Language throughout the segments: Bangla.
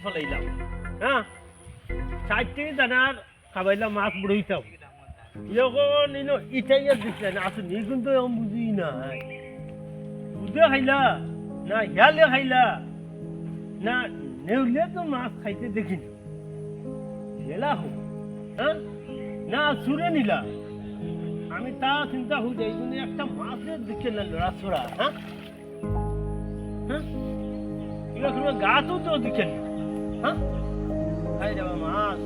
ফলাইলাম হ্যাঁ? ষাটটি দানার খাবাইলাম মাছ বুড়াইতাম যখন ইনো ইটাইয়া দিছিলেন আসুন নি কিন্তু এখন বুঝি না বুঝে খাইলা না হিয়ালে খাইলা না নেউলে তো মাছ খাইতে দেখিনি। জেলা হোক হ্যাঁ? না সুরে নিলা। আমি তা চিন্তা হয়ে যাই কিন্তু একটা মাছের দিকে না লড়াচড়া হ্যাঁ? হ্যাঁ? এগুলো গাছও তো দিকে না। হ্যাঁ যাবা মাছ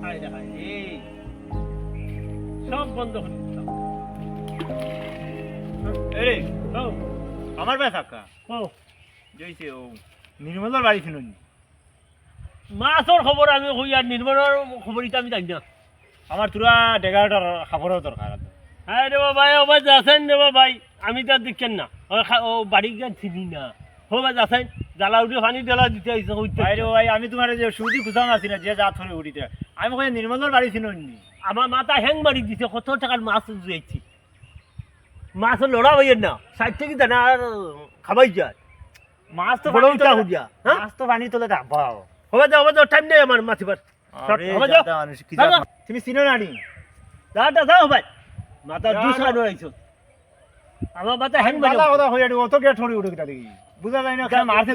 খাই রে খাই রে সব বন্ধ দিতাম এরে ও আমার ব্যা থাকা ও জইছে ও নির্মলার বাড়ি ছিল মাছর খবর আমি কই আর নির্মাণের খবর ইটা আমি জানি না। আমার তোরা ডেগারটার খাবারও দরকার হ্যাঁ রে ভাই ও ভাই যাচ্ছেন রে ভাই আমি তো দেখছেন না। ও বাড়ি গিয়ে চিনি না। ও ভাই যাচ্ছেন জ্বালা উঠে পানি জ্বালা দিতে আইসে হইতে বাইরে ভাই আমি তোমার যে সুদি খুঁজাও না না যে যা ধরে উঠিতে আমি কই নির্মলার বাড়ি ছিল আমার মাথা হ্যাং মারি দিছে কত টাকার মাছ জুয়েছি মাছ লড়া ভাইয়ের না ষাট থেকে দানা আর খাবাই যায়। মাছ তো বড় উঠা তলে- হ্যাঁ? মাছ তো পানি তোলে ডাবাও হবে যাও হবে যাও টাইম নেই আমার মাছিবার হবে যাও। তুমি চিনো না নি? দাদা যাও ভাই মাথা দুসরা যাও। আমার মাথা হ্যাং মারি কথা হয়ে অত কে ঠড়ি উঠে গেটা দেখি। বুঝা যায় না ওখানে মারছে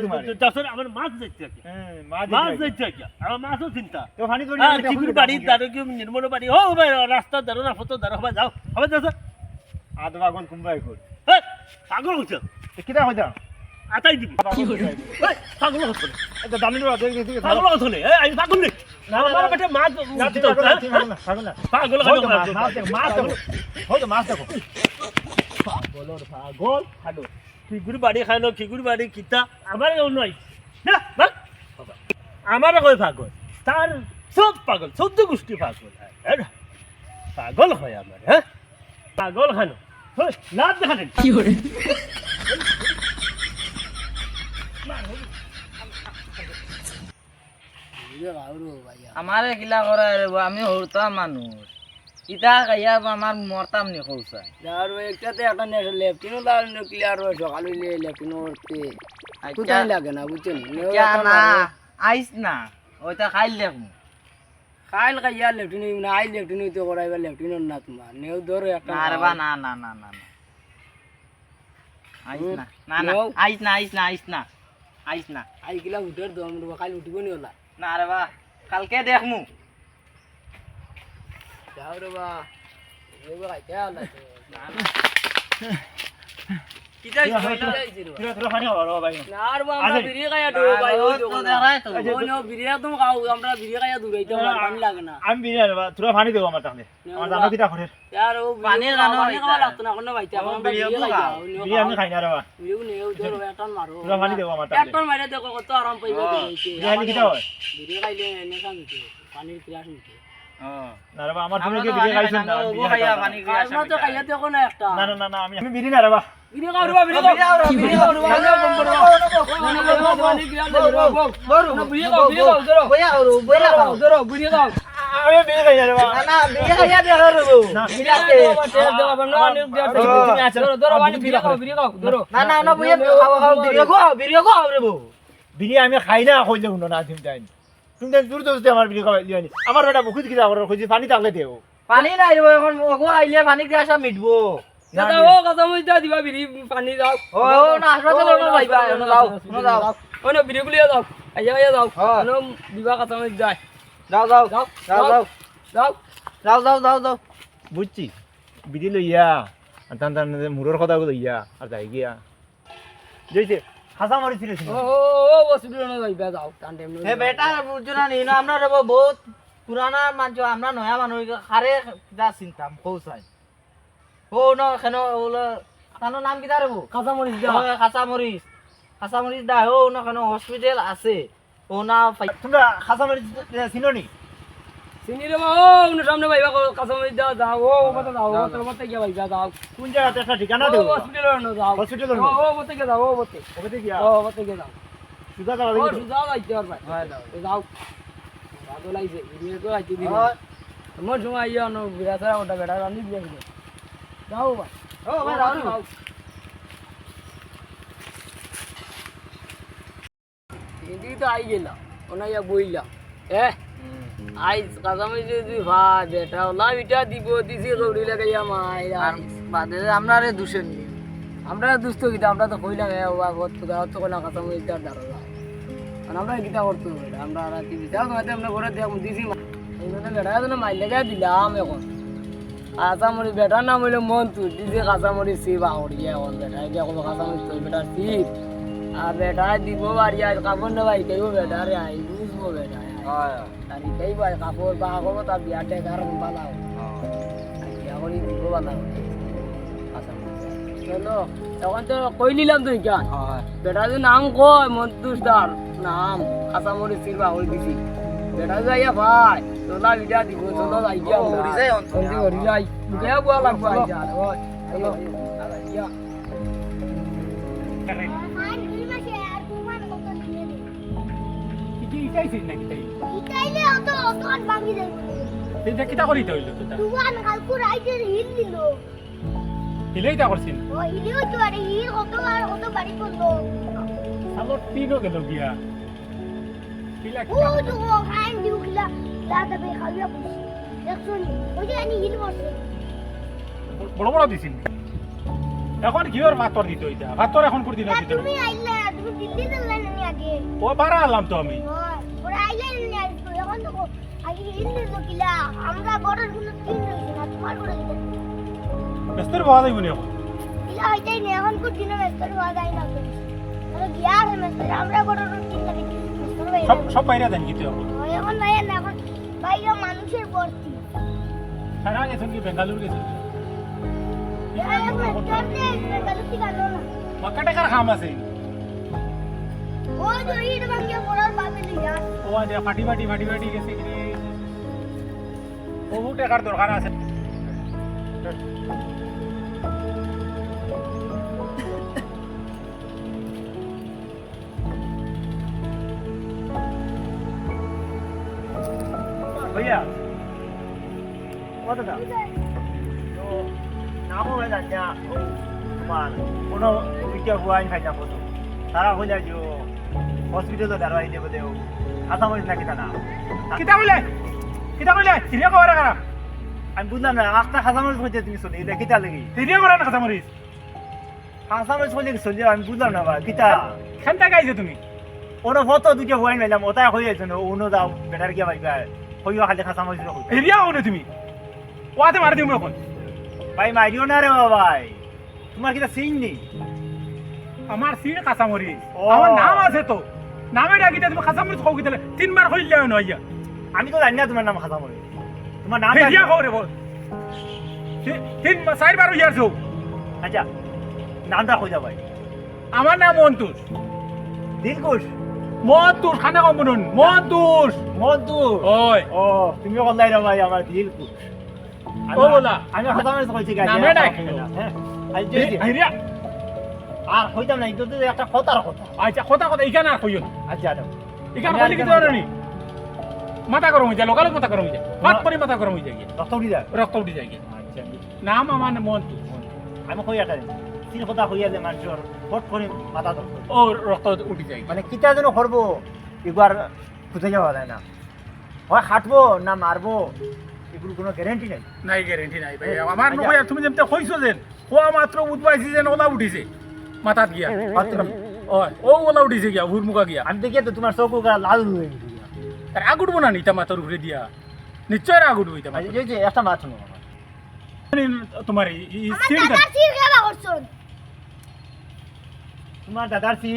মাছ দেখতে মাছ চিন্তা। তো হানি করি আর যাও। হবে পাগল হচ্ছ? আতাই দিব। মাছ মাছ খিগুড়ি বাড়ি খানো খিগুড়ি বাড়ি কিতা আমার কেউ নয় না ভাগ। আমার কই পাগল। তার সব পাগল চোদ্দ গোষ্ঠী পাগল। হ্যাঁ, পাগল হয় আমার হ্যাঁ পাগল খানো লাভ দেখালেন আমারে কিলা করে রে বউ, আমি হরতাম মানুষ ইটা খাইয়া আমার মরতাম নি খৌসা আর একটাতে একটা নেট লেফটিনও দাঁড়াল ক্লিয়ার হয় সকাল লেফটিনও উঠতে কোথায় লাগে না বুঝছেন না? আইস না ওইটা খাইল দেখমু খাইল খাইয়া লেফটিন না আই লেফটিন হইতে করাইবা লেফটিনর না তোমার নেও ধরো একটা না না না না না না। আইস না না না আইস না আইস না আইস না আইস না। আই কিলা উঠের দম খাইল উঠিব নি ওলা। না রে বা কালকে দেখমু আমি বিরিয়ানি তোরা পানি দেবো আমার তাহলে আমার দানা কিটা খাইলে পানির বিরিয়ানি আমি খাই না কই না তুমি তাই দূর দূর আমার বিরি খাওয়াই দিওনি আমার বেটা মুখুত কিটা করে খুঁজি পানি থাকলে দেও। পানি নাই রে এখন ওগো আইলে পানি গ্লাসা মিটবো। দাদা ও কথা মই দাও দিবা বিড়ি পানি দাও। ও ও না হাসপাতালে ওনো যাইবা ওনো যাও ওনো যাও। ও না বিড়ি গুলিয়া দাও। আইয়া আইয়া দাও। ওনো দিবা কথা মই যায়। যাও যাও যাও যাও যাও যাও। যাও। যাও যাও যাও বুঝছি। বিড়ি লইয়া আর টান টান মুরর কথা লইয়া আর যাই গিয়া। জইছে হাসা মারিছিল ও ও ও বসবি না যাইবা যাও টান টাইম হে বেটা বুঝছ না নি আমরা রে বহুত পুরানা মানুষ আমরা নয়া মানুষ খারে যা চিন্তা কৌসাই ও ন কেন ওলা তানোর নাম কি বউ কাঁচা মরিচ ও, কাঁচা মরিচ কাঁচা মরিচ দা ও না কেন হসপিটাল আছে। ও না পাই তোমরা হাসা মারিছ চিনো নি? চিনি রে ও উনি সামনে ভাইবা কাঁচা মরিচ যাও ও মতে যাও ও তোর মতে গিয়া ভাইবা যাও। কোন জায়গাতে একটা ঠিকানা যাও। হসপিটাল ও ও মতে গিয়া যাও ও মতে ওকে গিয়া? ও মতে গিয়া যাও। ও দেখি যাও যাইতে আর ভাই। যাও। ভালো লাগছে বিয়ে তো আইতে দিন মোর সময় আইয়া ন বিরা সারা ওটা বেটা রানি যাও ভাই। ও ভাই যাও তো আই গেলাম ওনাইয়া বইলাম এ আইস কাজামি যদি ভাই বেটা ওলা বিটা দিব দিছি কৌড়ি লাগাইয়া মাই আর বাদে আমরা রে দুশো নি আমরা দুস্থ গীতা আমরা তো কইলাম এ বাবা গত তো গাওয়ার তো কইলাম মরিচ তার দাঁড়ালাম আর আমরা গীতা করতে হবে আমরা রাতি বিচার তোমাতে আমরা ঘরে দেখ দিছি এই জন্য বেটা জন্য মাইল লেগে দিলাম এখন। কাঁচা মরিচ বেটার নাম হইল মন্টু দিছি কাঁচা মরিচ সি বাহরি এখন বেটা। এই দেখো কাঁচা মরিচ তো বেটার সিপ আর বেটা দিব বাড়ি আজ কাপড় নেওয়া ইটাইও বেটা রে আই বুঝব বেটা তার ইটাই ভাই কাপড় বাহা করব তার বিয়া টেকার বানাও বিয়া করি দিব বানাও চলো এখন তো কই নিলাম তুই কেন বেটা যদি নাম কয় মন্তুষ দার নাম কাঁচামরিচ চিরবা হয়ে দিছি বেটা যাইয়া ভাই তোলা বিটা দিব চলো যাই গিয়া হরি যায় অন্তি হরি যাই। বুকে বুয়া লাগবো আই। যা চলো আর দে কি ইটাইছিস নাকি তাই ইতাইলে অত অত আর ভাঙি দেব এটা কিটা করিতে হইল তো? দুয়ান কালকু রাইতে হিল দিল। হিলেইটা করছিস? ও হিলিও তো আরে হিল কত আর কত বাড়ি করল আমার তিনও গেল গিয়া। কিলা ও তো ও খাইন দিউ কিলা দাদা বে খাইয়া বুঝি দেখছ ওই যে আনি হিল বসে বড় বড় দিছিল এখন কিওর ভাতর দিত এটা ভাতর এখন করে তা দিত তুমি আইলা তুমি দিল্লি দিল্লা নি আগে। ও বারা আলাম তো আমি। হয় মেস্তর বাবা যাইব এখন ইলা হইতাই নি এখন। কো দিন মেস্তর বাবা যাই না তো আরে গিয়া রে মেস্তর আমরা বড় রুটিন লাগে মেস্তর ভাই সব সব বাইরে দেন কিন্তু এখন। হ্যাঁ, ভাই না হ্যাঁ, এখন বাইরে মানুষের ভর্তি সারা গেছেন কি বেঙ্গালুরু গেছেন বেঙ্গালুরু থেকে আনো না। মক্কা টাকার খাম আছে। ও তো টাকার দরকার আছে। भैया ও দাদা তো নামও হয়ে যাচ্ছে কোনো উইকে হুয়াই খাই যাব তো। তারা হয়ে যায় যে হসপিটালে দাঁড়াই দেবো দেও আশা করি না কিতা না কিতা বলে কিতা বলে সিরিয়া কবার খারাপ আমি বুঝলাম না আস্তা খাসামরিচ হইতে তুমি শুনি এটা কিতা লাগি? সিরিয়া করা না খাসামরিচ খাসামরিচ হইলে চলি? আমি বুঝলাম না বা কিতা? খানটা গাইছে তুমি? ওনো ফটো দুকে হুয়াই নাইলাম ওটাই হয়ে যাচ্ছে না ওনো যাও বেটার গিয়া ভাই হইও খালি খাসামরিচ এরিয়া ওনে তুমি? ওয়াতে মারি দিম এখন ভাই মারিও না রে ভাই। তোমার কিটা সিন নেই আমার সিন কাঁচামরিচ ও। আমার নাম আছে তো। নামে ডাকিতে তুমি কাঁচামরিচ কও গিতে তিনবার হইলে নইয়া আমি তো জানি না তোমার নাম খাসামরিচ তোমার নাম ফেরিয়া জানি। কও রে বল। তিন চারবার হইয়াছো আচ্ছা নামটা খোঁজা ভাই? আমার নাম মন্তুষ দিলকুশ। মন্তুষ খানা কম বলুন। মন্তুষ মন্টু ওই। ও তুমিও বললাই রে ভাই আমার দিলকুশ। ও বলা। আমি খাসামরিচ কইছি গাই নামে ডাক। হ্যাঁ আই হেরিয়া আর হইতাম না এটা তো একটা কথার কথা। আচ্ছা কথা কথা এখানে আর কইও আচ্ছা দাও এখানে কইলে কি জানো নি। মাথা গরম হয়ে যায় লোকাল মাথা গরম হয়ে যায়। হাত করে মাথা গরম হয়ে যায়। রক্ত উঠি যায়। রক্ত উঠে যায় আচ্ছা। নাম আমার মন্তুষ আমি কই একটা সির কথা হইয়ালে মানুষের ফট করে মাথা ও রক্ত উঠে যায় মানে কিতা যেন করব এবার খুঁজে যাওয়া যায় না। হয় হাঁটবো না মারবো এগুলো কোনো গ্যারেন্টি নেই। নাই গ্যারেন্টি নাই ভাই। আমার আচ্ছা। নকই তুমি যেমতে কইছো যেন খোয়া মাত্র উঠবাইছি যেন ওলা উঠিছে। মাথাত গিয়া। ওই ও ওলা উঠিছে গিয়া হুর মুখা গিয়া। আমি দেখি তো তোমার চকু গা লাল হয়ে গেছে তার আগ উঠবো না নিতা মাথার উপরে দিয়া। নিশ্চয় আগ উঠবো ইতা এই যে একটা মাছ। তোমার তোমার দাদার সি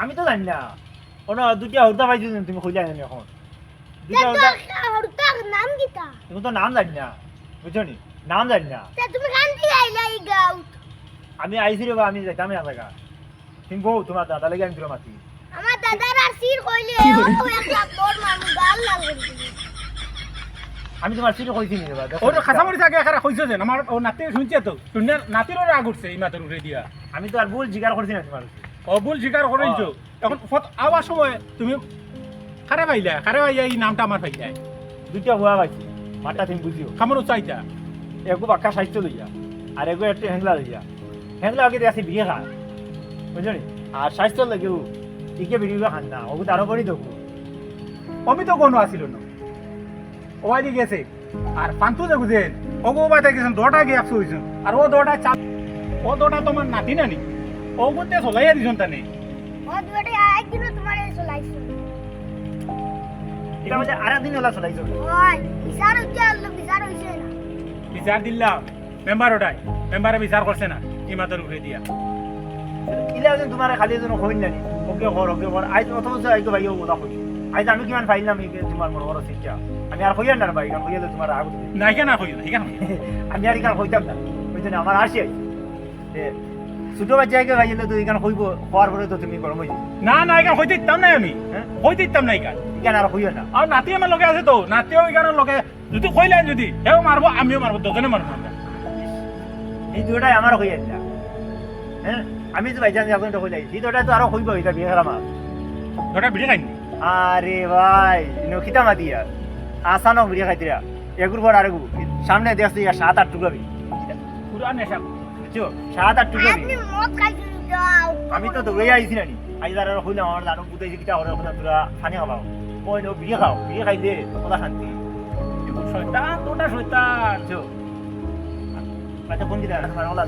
আমি তো জানি না। কোনো দুটিয়া হুদা পাইছি তুমি খুঁজে আনি এখন। দুটিয়া হুদা হরতা নাম গীতা তুমি তো নাম জানি না। বুঝছ নি নাম জানি না। তুমি কান দিয়ে আইলা এই গাঁও আমি আইসি রে আমি যাইতাম না জায়গা তুমি বউ তোমার দাদা লাগে আমি তোর মাতি? আমার দাদার আর সির কইলে ও একটা তোর মামু গাল লাগবে আমি তোমার সিরে কইছি নি রে বা দেখো। ওর না। খাসামরি থাকে এখানে কইছো যেন। আমার ও নাতি শুনছে তো? শুনে নাতির ওর আগ উঠছে এই মাথার উপরে দিয়া। আমি তো আর ভুল জিজ্ঞার করছি না তোমার অবুল স্বীকার করেছ এখন ফত আওয়ার সময় তুমি খারে পাইলা? খারে পাইয়া এই নামটা আমার পাইলা। দুটিয়া হুয়া পাইছি। মাঠটা তুমি বুঝিও। খামার চাইতা এগো বাক্কা সাহিত্য লইয়া আর এগো একটা হ্যাংলা লইয়া। হ্যাংলা আগে আছে বিয়ে খা বুঝলি আর স্বাস্থ্য লাগেও ইকে বিড়িবে খান না ওগুলো আরও করে দেবো আমি তো কোনো আসিল না ওয়াইদি গেছে আর পান্তু যে বুঝেন ওগো বাইতে গেছেন দোটা গিয়ে একশো হয়েছেন আর ও দোটা চাপ ও দোটা তোমার নাতি না নি ও করতে চলাইয়া দিছেন তানে ও দুটো একদিনও তোমার চলাইছো এটা মধ্যে আর একদিন হলা চলাইছো ওই বিচার হচ্ছে আল্লাহ বিচার হইছে না বিচার দিলাম মেম্বার ওটাই মেম্বারে বিচার করছে না ইমাতের উঠে দিয়া? ইলে একজন তোমার খালি এজন হইন না ওকে হর ওকে হর আজ অথচ আইতো ভাই ও ওলা কই আজ আমি কিমান পাইলাম এই তোমার মনে বড় শিক্ষা আমি আর হইয়ান না ভাই কারণ হইয়ালে তোমার আগুন না কই না ঠিক আছে আমি আর এখানে হইতাম না। জন্য আমার আসি ছোট বাচ্চাকে ভাই তো এখানে হইব হওয়ার পরে তো তুমি গরম হইবে না না এখানে হইতে দিতাম না আমি। হইতে দিতাম না এখানে এখানে আর হইও না। আর নাতি আমার লগে আছে তো। নাতিও এখানে লগে যদি কইলেন যদি হেও মারবো আমিও মারবো দুজনে মারবো। এই দুটাই আমার হইয়া না হ্যাঁ আমি তো ভাইজান যখন তো হইলাই সেই দুটাই তো আরও হইব এটা বিয়ে খেলা মাছ দুটা বিড়ি খাইনি? আরে ভাই নখিতা মাতিয়া আসানো বিয়ে খাইতিরা এগুর পর আরেগু সামনে দেখছি সাত আট টুকাবি পুরা নেশা বুঝছ সাত আট মদ খাইছেন আমি তো দৌড়ে আইছি নানি আজ আর হইলাম আমার জানো বুঝাইছি কিটা হরে হইলাম তোরা পানি খাবাও ওই নো বিয়ে খাও। বিয়ে খাইলে ওলা শান্তি। শয়তান দুটা শয়তান। বুঝছ আচ্ছা ফোন দিলা তোমার ওলা